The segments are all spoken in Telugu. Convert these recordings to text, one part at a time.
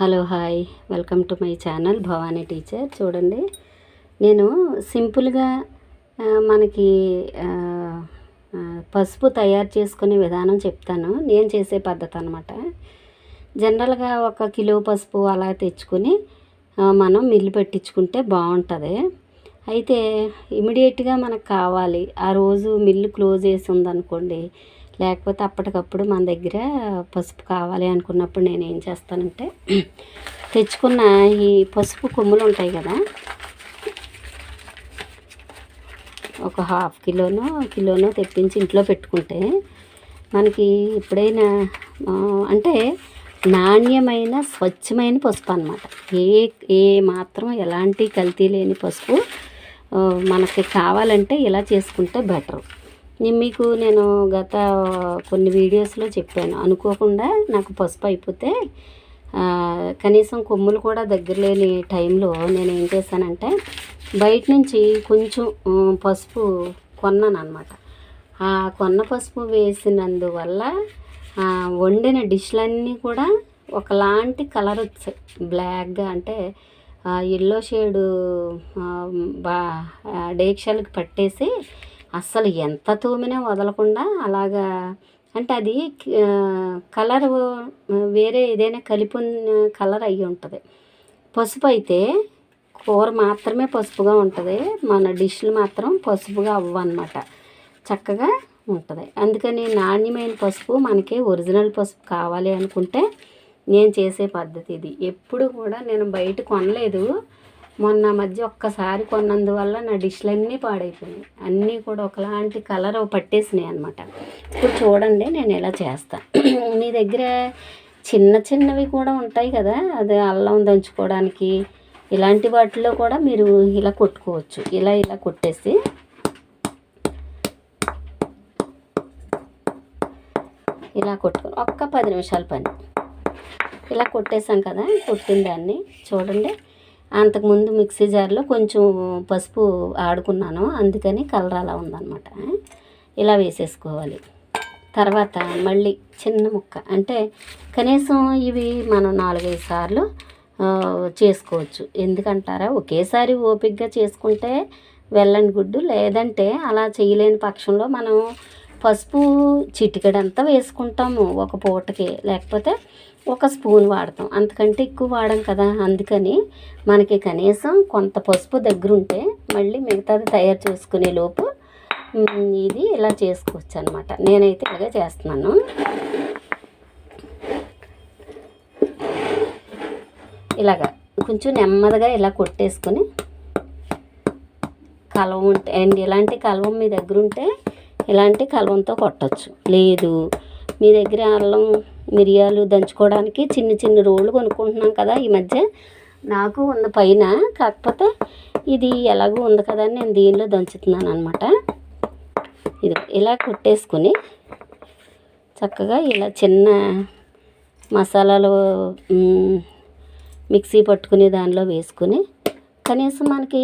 Hello hi welcome to my channel Bhavani teacher. చూడండి నేను సింపుల్గా మనకి పసుపు తయారు చేసుకునే విధానం చెప్తాను. నేను చేసే పద్ధతి అనమాట జనరల్గా ఒక కిలో పసుపు అలా తెచ్చుకొని మనం మిల్లు పెట్టించుకుంటే బాగుంటుంది. అయితే ఇమీడియట్గా మనకు కావాలి. ఆ రోజు మిల్లు క్లోజ్ చేసి ఉందనుకోండి లేకపోతే అప్పటికప్పుడు మన దగ్గర పసుపు కావాలి అనుకున్నప్పుడు నేను ఏం చేస్తానంటే తెచ్చుకున్న ఈ పసుపు కొమ్ములు ఉంటాయి కదా ఒక హాఫ్ కిలోనో కిలోనో తెప్పించి ఇంట్లో పెట్టుకుంటే మనకి ఎప్పుడైనా అంటే నాణ్యమైన స్వచ్ఛమైన పసుపు అనమాట ఏ ఏ మాత్రం ఎలాంటి కల్తీ లేని పసుపు మనకి కావాలంటే ఇలా చేసుకుంటే బెటర్. నేను మీకు నేను గత కొన్ని వీడియోస్లో చెప్పాను. అనుకోకుండా నాకు పసుపు అయిపోతే కనీసం కొమ్ములు కూడా దగ్గర లేని టైంలో నేను ఏం చేశానంటే బయట నుంచి కొంచెం పసుపు కొన్నాను అనమాట ఆ కొన్న పసుపు వేసినందువల్ల వండిన డిష్లన్నీ కూడా ఒకలాంటి కలర్ వచ్చాయి. బ్లాక్గా అంటే ఎల్లో షేడు బా ఆ, డేక్షాలకు పట్టేసి అస్సలు ఎంత తోమినా వదలకుండా అలాగా అంటే అది కలర్ వేరే ఏదైనా కలిపి కలర్ అయ్యి ఉంటుంది. పసుపు అయితే కూర మాత్రమే పసుపుగా ఉంటుంది. మన డిష్లు మాత్రం పసుపుగా అవ్వన్నమాట. చక్కగా ఉంటుంది. అందుకని నాణ్యమైన పసుపు మనకి ఒరిజినల్ పసుపు కావాలి అనుకుంటే నేను చేసే పద్ధతి ఇది. ఎప్పుడు కూడా నేను బయట కొనలేదు. మొన్న మధ్య ఒక్కసారి కొన్నందువల్ల నా డిష్లన్నీ పాడైపోయినాయి. అన్నీ కూడా ఒకలాంటి కలర్ పట్టేసినాయి అనమాట ఇప్పుడు చూడండి నేను ఇలా చేస్తాను మీ దగ్గర చిన్న చిన్నవి కూడా ఉంటాయి కదా అది అల్లం దంచుకోవడానికి. ఇలాంటి వాటిలో కూడా మీరు ఇలా కొట్టుకోవచ్చు. ఇలా ఇలా కొట్టేసి. ఇలా కొట్టుకుని ఒక్క పది నిమిషాల పని. ఇలా కొట్టేసాం కదా కొట్టిన దాన్ని చూడండి. అంతకుముందు మిక్సీ జార్లో కొంచెం పసుపు ఆడుకున్నాను. అందుకని కలర్ అలా ఉందన్నమాట. ఇలా వేసేసుకోవాలి. తర్వాత మళ్ళీ చిన్న ముక్క. అంటే కనీసం ఇవి మనం నాలుగైదు సార్లు చేసుకోవచ్చు. ఎందుకంటారా? ఒకేసారి ఓపిక్గా చేసుకుంటే వెల్లని గుడ్డు. లేదంటే అలా చేయలేని పక్షంలో మనం పసుపు చిటికెడంతా వేసుకుంటాము ఒక పూటకి. లేకపోతే ఒక స్పూన్ వాడతాం. అంతకంటే ఎక్కువ వాడం కదా. అందుకని మనకి కనీసం కొంత పసుపు దగ్గర ఉంటే మళ్ళీ మిగతాది తయారు చేసుకునే లోపు ఇది ఇలా చేసుకోవచ్చు అనమాట నేనైతే ఇలాగే చేస్తున్నాను. ఇలాగా కొంచెం నెమ్మదిగా ఇలా కొట్టేసుకొని కలవం ఉంటే అండ్ ఇలాంటి కలవం మీ దగ్గర ఉంటే ఇలాంటి కలవంతో కొట్టచ్చు. లేదు మీ దగ్గర అల్లం మిరియాలు దంచుకోవడానికి చిన్న చిన్న రోళ్ళు కొనుక్కుంటున్నాం కదా ఈ మధ్య. నాకు ఉంది పైన. కాకపోతే ఇది ఎలాగో ఉంది కదా అని నేను దీనిలో దంచుతున్నాను అనమాట ఇది ఇలా కొట్టేసుకుని చక్కగా ఇలా చిన్న మసాలాలు మిక్సీ పట్టుకుని దానిలో వేసుకుని కనీసం మనకి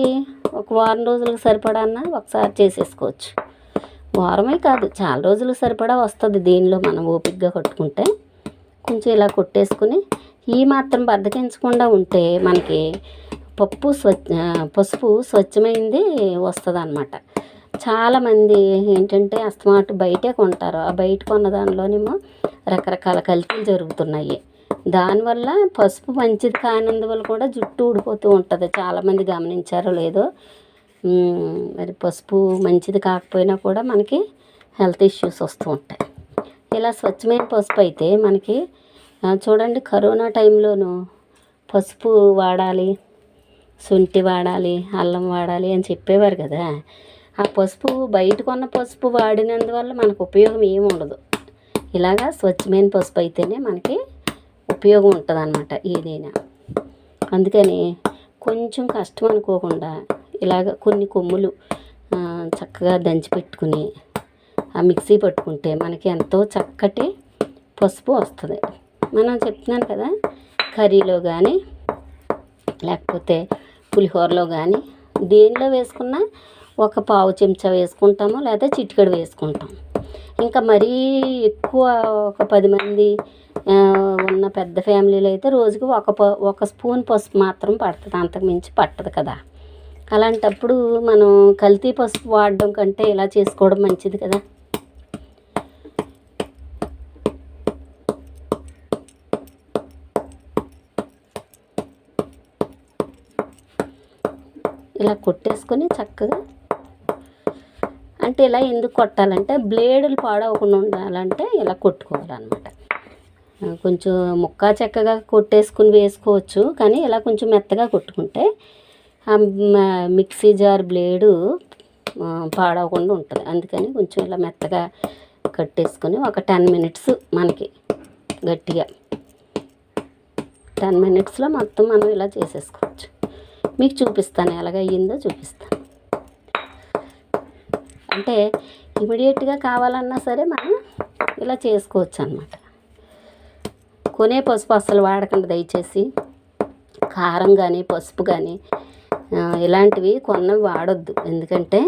ఒక వారం రోజులకు సరిపడాన్నా ఒకసారి చేసేసుకోవచ్చు. వారమే కాదు చాలా రోజులు సరిపడా వస్తుంది దీనిలో మనం ఓపికగా కొట్టుకుంటే. కొంచెం ఇలా కొట్టేసుకుని ఈ మాత్రం బద్దకించకుండా ఉంటే మనకి పప్పు స్వచ్ఛ పసుపు స్వచ్ఛమైంది వస్తుంది అనమాట చాలామంది ఏంటంటే అస్తమాటు బయటే కొంటారు. ఆ బయట కొన్న దానిలోనేమో రకరకాల కల్తీలు జరుగుతున్నాయి. దానివల్ల పసుపు మంచిది కానందువల్ల కూడా జుట్టు ఊడిపోతూ ఉంటుంది. చాలామంది గమనించారో లేదో. మరి పసుపు మంచిది కాకపోయినా కూడా మనకి హెల్త్ ఇష్యూస్ వస్తూ ఉంటాయి. ఇలా స్వచ్ఛమైన పసుపు అయితే మనకి చూడండి కరోనా టైంలోనూ పసుపు వాడాలి శుంఠి వాడాలి అల్లం వాడాలి అని చెప్పేవారు కదా. ఆ పసుపు బయట కొన్న పసుపు వాడినందువల్ల మనకు ఉపయోగం ఏమి ఉండదు. ఇలాగా స్వచ్ఛమైన పసుపు అయితేనే మనకి ఉపయోగం ఉంటుంది అనమాట ఏదైనా. అందుకని కొంచెం కష్టం అనుకోకుండా ఇలాగ కొన్ని కొమ్ములు చక్కగా దంచి పెట్టుకుని ఆ మిక్సీ పట్టుకుంటే మనకి ఎంతో చక్కటి పసుపు వస్తుంది. మనం చెప్తున్నాను కదా కర్రీలో కానీ లేకపోతే పులిహోరలో కానీ దేనిలో వేసుకున్నా ఒక పావు చెంచా వేసుకుంటాము లేదా చిటికెడు వేసుకుంటాం. ఇంకా మరీ ఎక్కువ ఒక పది మంది ఉన్న పెద్ద ఫ్యామిలీలో అయితే రోజుకి ఒక ప- ఒక స్పూన్ పసుపు మాత్రం పడుతుంది. అంతకు మించి పట్టదు కదా. అలాంటప్పుడు మనం కల్తీ పసుపు వాడడం కంటే ఇలా చేసుకోవడం మంచిది కదా. ఇలా కొట్టేసుకొని చక్కగా అంటే ఇలా ఎందుకు కొట్టాలంటే బ్లేడులు పాడవకుండా ఉండాలంటే ఇలా కొట్టుకోవాలన్నమాట. కొంచెం ముక్క చెక్కగా కొట్టేసుకుని వేసుకోవచ్చు కానీ ఇలా కొంచెం మెత్తగా కొట్టుకుంటే ఆ మిక్సీ జార్ బ్లేడు పాడవకుండా ఉంటుంది. అందుకని కొంచెం ఇలా మెత్తగా కట్టేసుకొని ఒక టెన్ మినిట్స్ మనకి గట్టిగా టెన్ మినిట్స్లో మొత్తం మనం ఇలా చేసేసుకోవచ్చు. మీకు చూపిస్తాను ఎలాగ అయ్యిందో చూపిస్తాను. అంటే ఇమీడియట్గా కావాలన్నా సరే మనం ఇలా చేసుకోవచ్చు అనమాట కొనే పసుపు అస్సలు వాడకండి దయచేసి. కారం కానీ పసుపు కానీ ఇలాంటివి కొన్నవి వాడొద్దు. ఎందుకంటే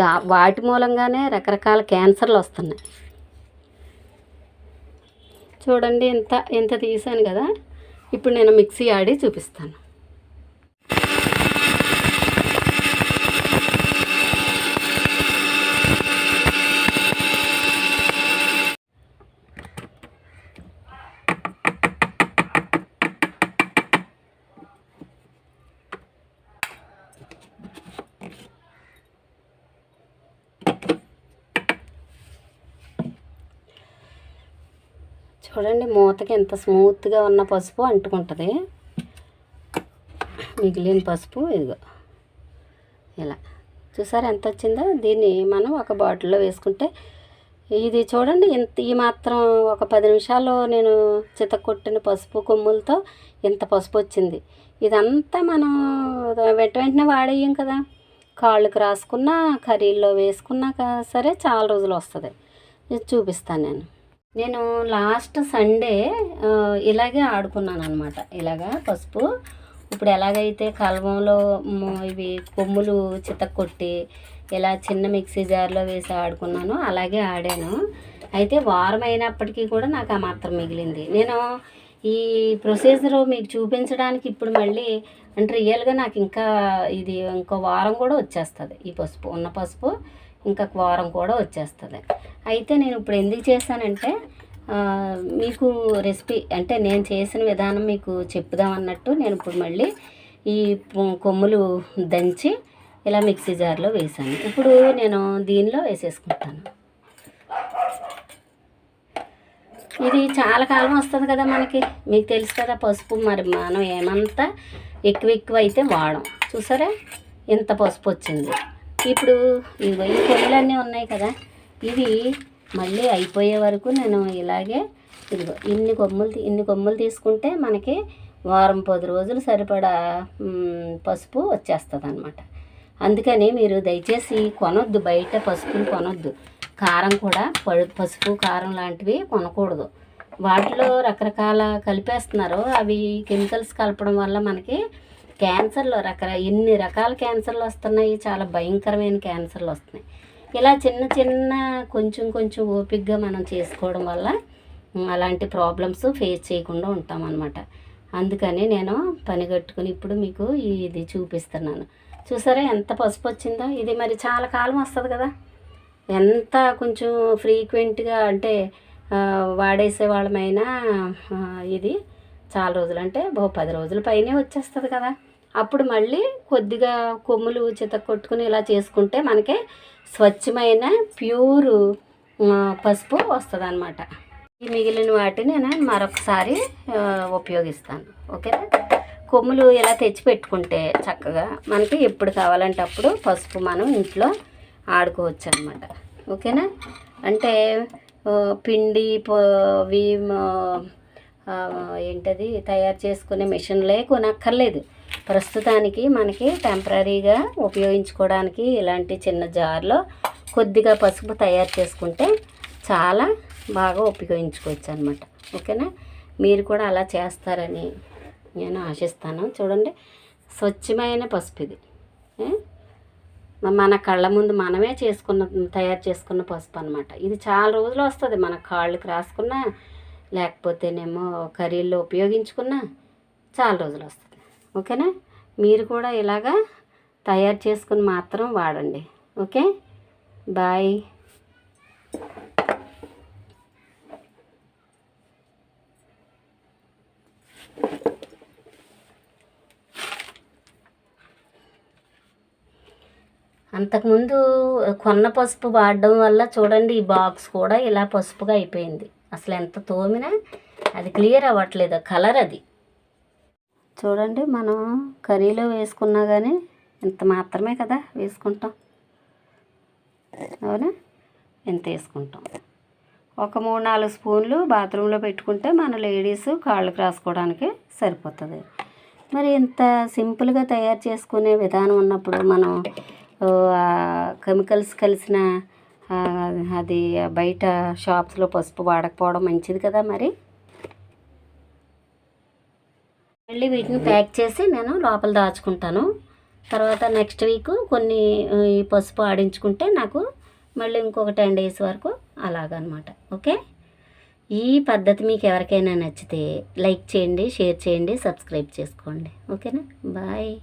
దా వాటి మూలంగానే రకరకాల క్యాన్సర్లు వస్తున్నాయి. చూడండి ఇంత ఇంత తీసాను కదా. ఇప్పుడు నేను మిక్సీ ఆడి చూపిస్తాను. చూడండి మూతకి ఎంత స్మూత్గా ఉన్న పసుపు అంటుకుంటుంది. మిగిలిన పసుపు ఇదిగో. ఇలా. చూసారా ఎంత వచ్చిందో? దీన్ని మనం ఒక బాటిల్లో వేసుకుంటే ఇది చూడండి ఇంత ఈ మాత్రం ఒక పది నిమిషాల్లో నేను చితకొట్టిన పసుపు కొమ్ములతో ఇంత పసుపు వచ్చింది. ఇదంతా మనం వెంట వెంటనే వాడేయం కదా. కాళ్ళకి రాసుకున్నా కర్రీల్లో వేసుకున్నాక సరే చాలా రోజులు వస్తుంది. ఇది చూపిస్తాను నేను. నేను లాస్ట్ సండే ఇలాగే ఆడుకున్నాను అనమాట ఇలాగా పసుపు. ఇప్పుడు ఎలాగైతే కలవంలో ఇవి కొమ్ములు చితక్కొట్టి ఇలా చిన్న మిక్సీ జార్లో వేసి ఆడుకున్నాను అలాగే ఆడాను. అయితే వారం అయినప్పటికీ కూడా నాకు ఆ మాత్రం మిగిలింది. నేను ఈ ప్రొసీజర్ మీకు చూపించడానికి ఇప్పుడు మళ్ళీ అంటే రియల్గా నాకు ఇంకా ఇది ఇంకో వారం కూడా వచ్చేస్తుంది ఈ పసుపు ఉన్న పసుపు. ఇంకా క్వారం కూడా వచ్చేస్తుంది. అయితే నేను ఇప్పుడు ఎందుకు చేశానంటే మీకు రెసిపీ అంటే నేను చేసిన విధానం మీకు చెప్పుదాం అన్నట్టు నేను ఇప్పుడు మళ్ళీ ఈ కొమ్ములు దంచి ఇలా మిక్సీ జార్లో వేసాను ఇప్పుడు నేను దీనిలో వేసేసుకుంటాను. ఇది చాలా కాలం వస్తుంది కదా మనకి. మీకు తెలుసు కదా పసుపు మరి మనం ఏమంతా ఎక్కువ ఎక్కువ అయితే వాడం. చూసారా? ఇంత పసుపు వచ్చింది. ఇప్పుడు ఇదిగో ఈ కొయ్యలన్నీ ఉన్నాయి కదా ఇవి మళ్ళీ అయిపోయే వరకు నేను ఇలాగే ఇదిగో ఇన్ని కొమ్ములు ఇన్ని కొమ్ములు తీసుకుంటే మనకి వారం పది రోజులు సరిపడా పసుపు వచ్చేస్తుంది అనమాట అందుకని మీరు దయచేసి కొనొద్దు బయట పసుపుని కొనొద్దు. కారం కూడా పడు పసుపు కారం లాంటివి కొనకూడదు. వాటిలో రకరకాల కలిపేస్తున్నారు అవి కెమికల్స్ కలపడం వల్ల మనకి క్యాన్సర్లు రకర ఎన్ని రకాల క్యాన్సర్లు వస్తున్నాయి? చాలా భయంకరమైన క్యాన్సర్లు వస్తున్నాయి. ఇలా చిన్న చిన్న కొంచెం కొంచెం ఓపిక్గా మనం చేసుకోవడం వల్ల అలాంటి ప్రాబ్లమ్స్ ఫేస్ చేయకుండా ఉంటాం అందుకని నేను పని కట్టుకుని ఇప్పుడు మీకు ఇది చూపిస్తున్నాను. చూసారా ఎంత పసుపు వచ్చిందో? ఇది మరి చాలా కాలం వస్తుంది కదా. ఎంత కొంచెం ఫ్రీక్వెంట్గా అంటే వాడేసే వాళ్ళమైనా ఇది చాలా రోజులు అంటే ఓ పది రోజుల పైనే వచ్చేస్తుంది కదా. అప్పుడు మళ్ళీ కొద్దిగా కొమ్ములు చిత కొట్టుకుని ఇలా చేసుకుంటే మనకి స్వచ్ఛమైన ప్యూర్ పసుపు వస్తుంది అనమాట ఈ మిగిలిన వాటిని నేను మరొకసారి ఉపయోగిస్తాను. ఓకేనా? కొమ్ములు ఇలా తెచ్చి పెట్టుకుంటే చక్కగా మనకి ఎప్పుడు కావాలంటే అప్పుడు పసుపు మనం ఇంట్లో ఆడుకోవచ్చు అనమాట ఓకేనా? అంటే పిండి పో- అవి ఏంటది తయారు చేసుకునే మిషన్లే కొనక్కర్లేదు. ప్రస్తుతానికి మనకి టెంపరీగా ఉపయోగించుకోవడానికి ఇలాంటి చిన్న జార్లో కొద్దిగా పసుపు తయారు చేసుకుంటే చాలా బాగా ఉపయోగించుకోవచ్చు అనమాట ఓకేనా? మీరు కూడా అలా చేస్తారని నేను ఆశిస్తాను. చూడండి స్వచ్ఛమైన పసుపు ఇది మన కళ్ళ ముందు మనమే చేసుకున్న తయారు చేసుకున్న పసుపు అనమాట ఇది చాలా రోజులు వస్తుంది మన కాళ్ళకి రాసుకున్న లేకపోతేనేమో కర్రీల్లో ఉపయోగించుకున్నా చాలా రోజులు వస్తుంది. ఓకేనా? మీరు కూడా ఇలాగా తయారు చేసుకుని మాత్రం వాడండి. ఓకే? బాయ్. అంతకుముందు కొన్న పసుపు వాడడం వల్ల చూడండి ఈ బాక్స్ కూడా ఇలా పసుపుగా అయిపోయింది. అసలు ఎంత తోమినా అది క్లియర్ అవ్వట్లేదు. కలర్ అది. చూడండి మనం కర్రీలో వేసుకున్నా కానీ ఇంత మాత్రమే కదా వేసుకుంటాం. అవునా? ఎంత వేసుకుంటాం. ఒక మూడు నాలుగు స్పూన్లు బాత్రూంలో పెట్టుకుంటే మన లేడీస్ కాళ్ళకు రాసుకోవడానికి సరిపోతుంది. మరి ఇంత సింపుల్గా తయారు చేసుకునే విధానం ఉన్నప్పుడు మనం కెమికల్స్ కలిసిన అది బయట షాప్స్లో పసుపు వాడకపోవడం మంచిది కదా మరి? మళ్ళీ వీటిని ప్యాక్ చేసి నేను లోపల దాచుకుంటాను. తర్వాత నెక్స్ట్ వీక్ కొన్ని ఈ పసుపు ఆడించుకుంటే నాకు మళ్ళీ ఇంకొక టెన్ డేస్ వరకు అలాగనమాట. ఓకే? ఈ పద్ధతి మీకు ఎవరికైనా నచ్చితే లైక్ చేయండి షేర్ చేయండి సబ్స్క్రైబ్ చేసుకోండి. ఓకేనా? బాయ్.